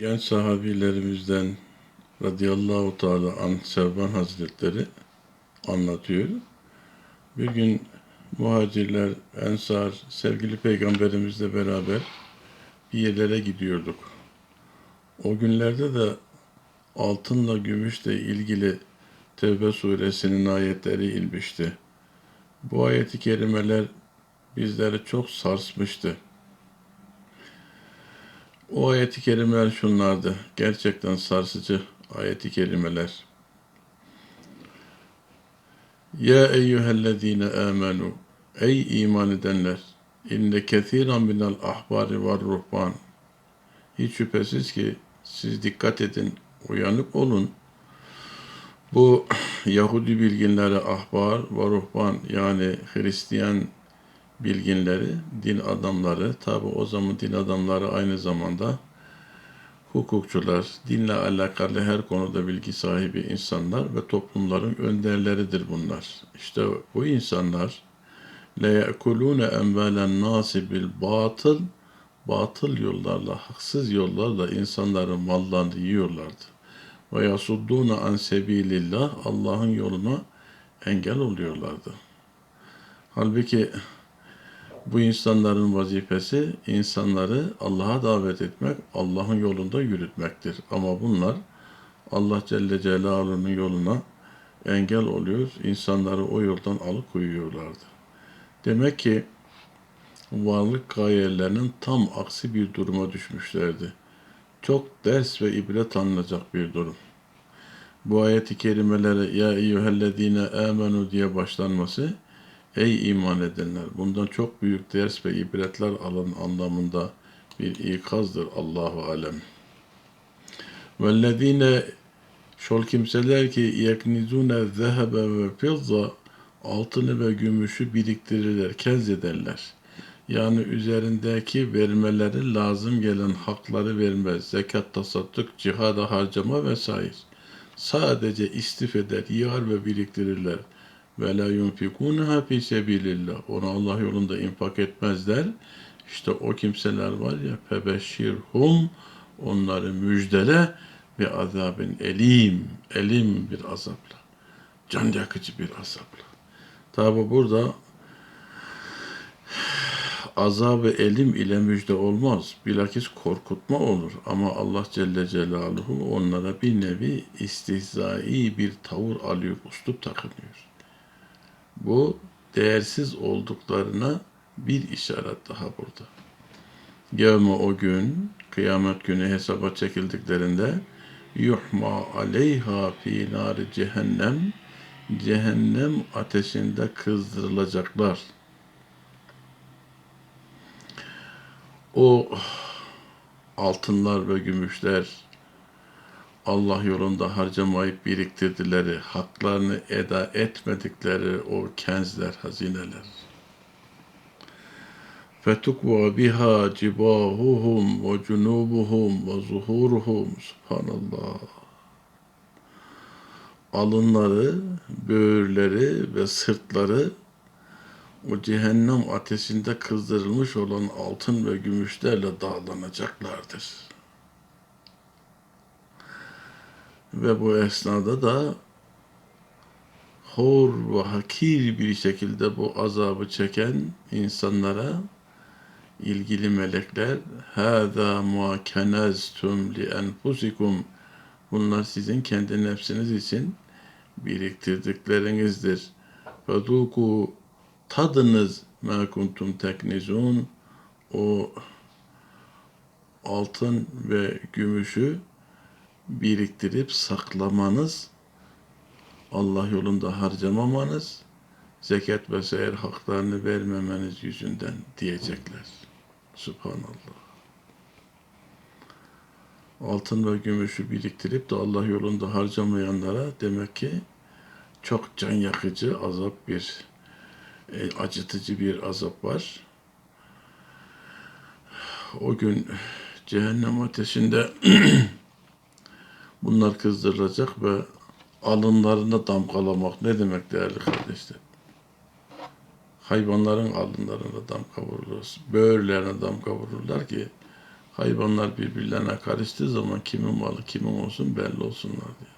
genç sahabilerimizden radıyallahu teala an Sevban Hazretleri anlatıyor. Bir gün muhacirler, ensar, sevgili peygamberimizle beraber bir yerlere gidiyorduk. O günlerde de altınla gümüşle ilgili Tevbe suresinin ayetleri inmişti. Bu ayeti kerimeler bizleri çok sarsmıştı. O ayeti kerimeler şunlardı. Gerçekten sarsıcı ayeti kerimeler. Ya eyyühellezine amenu Ey iman edenler! İnne kethiran minel ahbari ve ruhban. Hiç şüphesiz ki siz dikkat edin, uyanık olun. Bu Yahudi bilginleri ahbar ve ruhban yani Hristiyan bilginleri, din adamları, tabi o zaman din adamları aynı zamanda hukukçular, dinle alakalı her konuda bilgi sahibi insanlar ve toplumların önderleridir bunlar. İşte bu insanlar le yekulune envalen nasi bil batıl batıl yollarla, haksız yollarla insanların mallarını yiyorlardı. Ve yasudduna an sebilillah Allah'ın yoluna engel oluyorlardı. Halbuki bu insanların vazifesi insanları Allah'a davet etmek, Allah'ın yolunda yürütmektir. Ama bunlar Allah Celle Celaluhu'nun yoluna engel oluyor, insanları o yoldan alıkoyuyorlardı. Demek ki varlık gayelerinin tam aksi bir duruma düşmüşlerdi. Çok ders ve ibret alınacak bir durum. Bu ayeti kerimelere ya eyyühellezine amenu diye başlanması Ey iman edenler! Bundan çok büyük ders ve ibretler alın anlamında bir ikazdır Allahu alem. Vellezine şol kimseler ki yeknizune zehebe ve fizza altını ve gümüşü biriktirirler, kez ederler. Yani üzerindeki vermeleri lazım gelen hakları vermez. Zekat, tasadduk, cihada harcama vesaire. Sadece istif eder, yığar ve biriktirirler ve la yunfikunaha fi sebilillah. Onu Allah yolunda infak etmezler. İşte o kimseler var ya febeşşirhum onları müjdele ve azabın elim, elim bir azapla. Can yakıcı bir azapla. Tabi burada azabı elim ile müjde olmaz. Bilakis korkutma olur. Ama Allah Celle Celaluhu onlara bir nevi istihzai bir tavır alıyor, uslup takınıyor. Bu değersiz olduklarına bir işaret daha burada. Yevme o gün, kıyamet günü hesaba çekildiklerinde yuhma aleyha fi nari cehennem cehennem ateşinde kızdırılacaklar. O altınlar ve gümüşler Allah yolunda harcamayıp biriktirdileri, haklarını eda etmedikleri o kenzler, hazineler. Cibahuhum ve cunubuhum ve zuhuruhum. Subhanallah. Alınları, böğürleri ve sırtları o cehennem ateşinde kızdırılmış olan altın ve gümüşlerle dağlanacaklardır. Ve bu esnada da hor ve hakir bir şekilde bu azabı çeken insanlara ilgili melekler hâzâ mâ keneztum li enfusikum bunlar sizin kendi nefsiniz için biriktirdiklerinizdir. Fadûku tadınız mâ kuntum teknizun o altın ve gümüşü biriktirip saklamanız, Allah yolunda harcamamanız, zekat ve seyir haklarını vermemeniz yüzünden diyecekler. Subhanallah. Altın ve gümüşü biriktirip de Allah yolunda harcamayanlara demek ki çok can yakıcı azap bir e, acıtıcı bir azap var. O gün cehennem ateşinde Bunlar kızdırılacak ve alınlarına damgalamak ne demek değerli kardeşler? Hayvanların alınlarına damga vurulur. Böğürlerine damga vururlar ki hayvanlar birbirlerine karıştığı zaman kimin malı kimin olsun belli olsunlar diyor.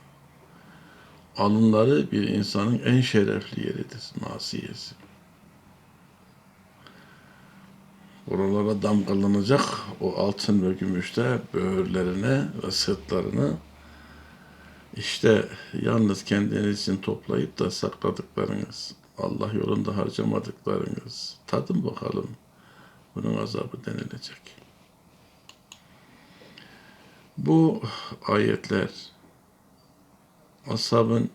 Alınları bir insanın en şerefli yeridir, nasiyesi. Buralara damgalanacak o altın ve gümüşte böğürlerine ve sırtlarına işte yalnız kendiniz için toplayıp da sakladıklarınız, Allah yolunda harcamadıklarınız, tadın bakalım bunun azabı denilecek. Bu ayetler ashabın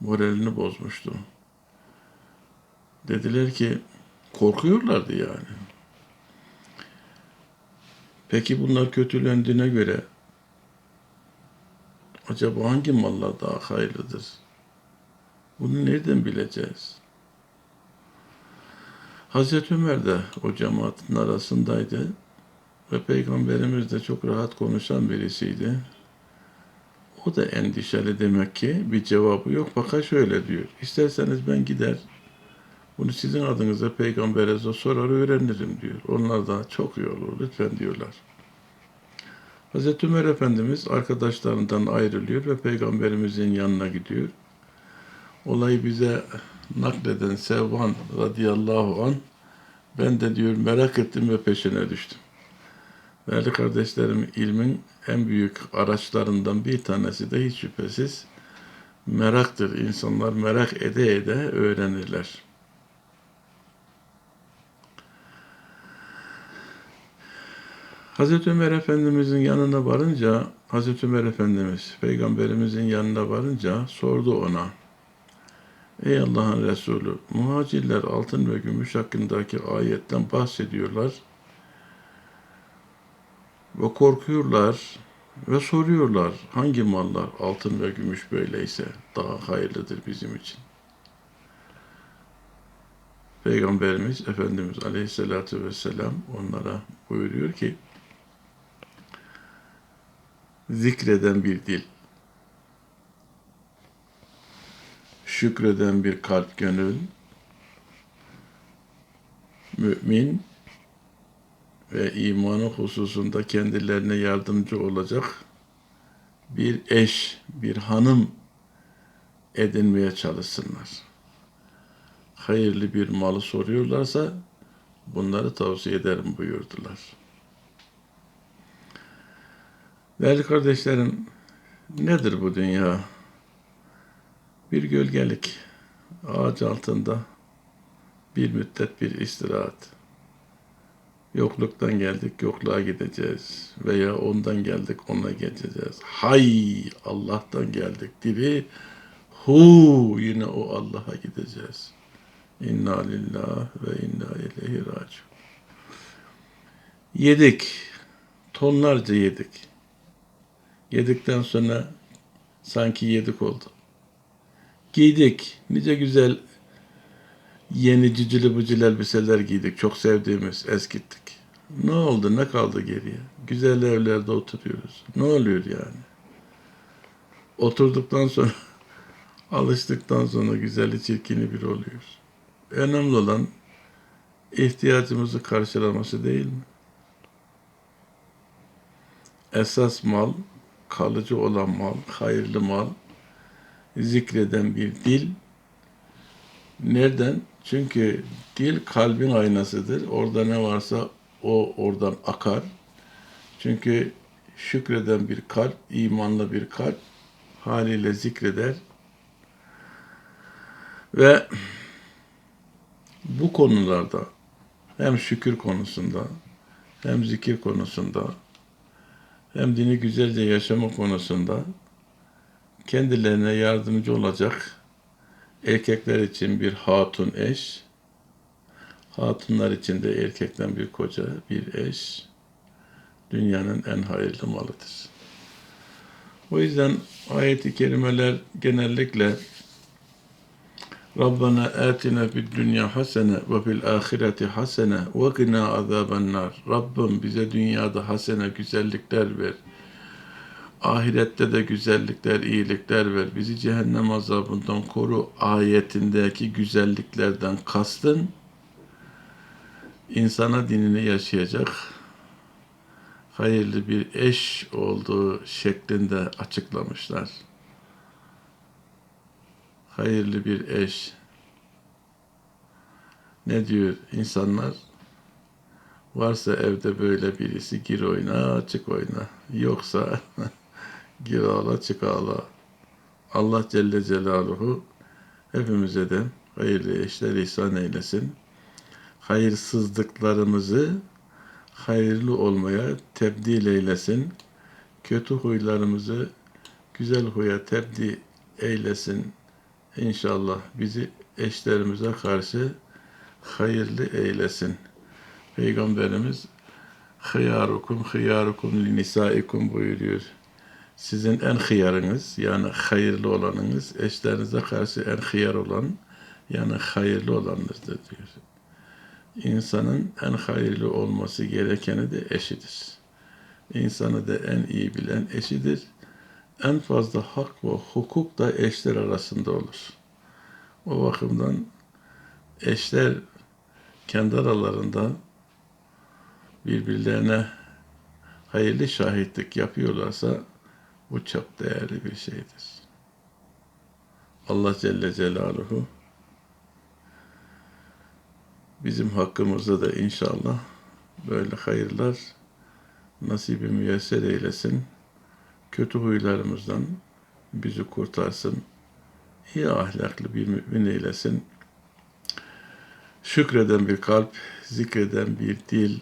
moralini bozmuştu. Dediler ki korkuyorlardı yani. Peki bunlar kötülendiğine göre acaba hangi mallar daha hayırlıdır? Bunu nereden bileceğiz? Hazreti Ömer de o cemaatin arasındaydı ve Peygamberimiz de çok rahat konuşan birisiydi. O da endişeli demek ki bir cevabı yok fakat şöyle diyor. İsterseniz ben gider bunu sizin adınıza peygamberinize sorar öğrenirim diyor. Onlar da çok iyi olur lütfen diyorlar. Hazreti Ömer Efendimiz arkadaşlarından ayrılıyor ve peygamberimizin yanına gidiyor. Olayı bize nakleden Sevban radıyallahu an ben de diyor merak ettim ve peşine düştüm. Değerli kardeşlerim ilmin en büyük araçlarından bir tanesi de hiç şüphesiz meraktır. İnsanlar merak ede ede öğrenirler. Hazreti Ömer Efendimizin yanına varınca, Hazreti Ömer Efendimiz Peygamberimizin yanına varınca sordu ona. Ey Allah'ın Resulü, muhacirler altın ve gümüş hakkındaki ayetten bahsediyorlar ve korkuyorlar ve soruyorlar hangi mallar altın ve gümüş böyleyse daha hayırlıdır bizim için. Peygamberimiz Efendimiz Aleyhisselatü Vesselam onlara buyuruyor ki zikreden bir dil, şükreden bir kalp gönül, mümin ve imanı hususunda kendilerine yardımcı olacak bir eş, bir hanım edinmeye çalışsınlar. Hayırlı bir malı soruyorlarsa bunları tavsiye ederim buyurdular. Değerli kardeşlerim, nedir bu dünya? Bir gölgelik, ağaç altında bir müddet bir istirahat. Yokluktan geldik, yokluğa gideceğiz. Veya ondan geldik, ona geçeceğiz. Hay Allah'tan geldik diri. Hu yine o Allah'a gideceğiz. İnna lillah ve inna ileyhi raciun. Yedik. Tonlarca yedik. Yedikten sonra sanki yedik oldu. Giydik. Nice güzel yeni cicili bıcıl elbiseler giydik. Çok sevdiğimiz eskittik. Ne oldu? Ne kaldı geriye? Güzel evlerde oturuyoruz. Ne oluyor yani? Oturduktan sonra alıştıktan sonra güzeli çirkini bir oluyor. Önemli olan ihtiyacımızı karşılaması değil mi? Esas mal, kalıcı olan mal, hayırlı mal, zikreden bir dil. Neden? Çünkü dil kalbin aynasıdır. Orada ne varsa o oradan akar. Çünkü şükreden bir kalp, imanlı bir kalp haliyle zikreder. Ve bu konularda hem şükür konusunda hem zikir konusunda hem dini güzelce yaşama konusunda kendilerine yardımcı olacak erkekler için bir hatun eş, hatunlar için de erkekten bir koca, bir eş dünyanın en hayırlı malıdır. O yüzden ayet-i kerimeler genellikle Rabbena atina fid dünya hasene ve fil ahireti hasene ve qina azaben. Rabbim bize dünyada hasene güzellikler ver. Ahirette de güzellikler, iyilikler ver. Bizi cehennem azabından koru ayetindeki güzelliklerden kastın insana dinini yaşayacak, hayırlı bir eş olduğu şeklinde açıklamışlar. Hayırlı bir eş. Ne diyor insanlar? Varsa evde böyle birisi gir oyna, çık oyna. Yoksa gir ağla, çık ağla. Allah Celle Celaluhu hepimize de hayırlı eşler ihsan eylesin. Hayırsızlıklarımızı hayırlı olmaya tebdil eylesin. Kötü huylarımızı güzel huya tebdil eylesin. İnşallah bizi eşlerimize karşı hayırlı eylesin. Peygamberimiz hıyarukum hıyarukum li nisaikum buyuruyor. Sizin en hıyarınız yani hayırlı olanınız eşlerinize karşı en hıyar olan yani hayırlı olanınızdır diyor. İnsanın en hayırlı olması gerekeni de eşidir. İnsanı da en iyi bilen eşidir. En fazla hak ve hukuk da eşler arasında olur. O bakımdan eşler kendi aralarında birbirlerine hayırlı şahitlik yapıyorlarsa bu çok değerli bir şeydir. Allah Celle Celaluhu bizim hakkımızda da inşallah böyle hayırlar nasibi müyesser eylesin. Kötü huylarımızdan bizi kurtarsın. İyi ahlaklı bir mümin eylesin. Şükreden bir kalp, zikreden bir dil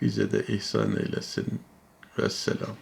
bize de ihsan eylesin. Vesselam.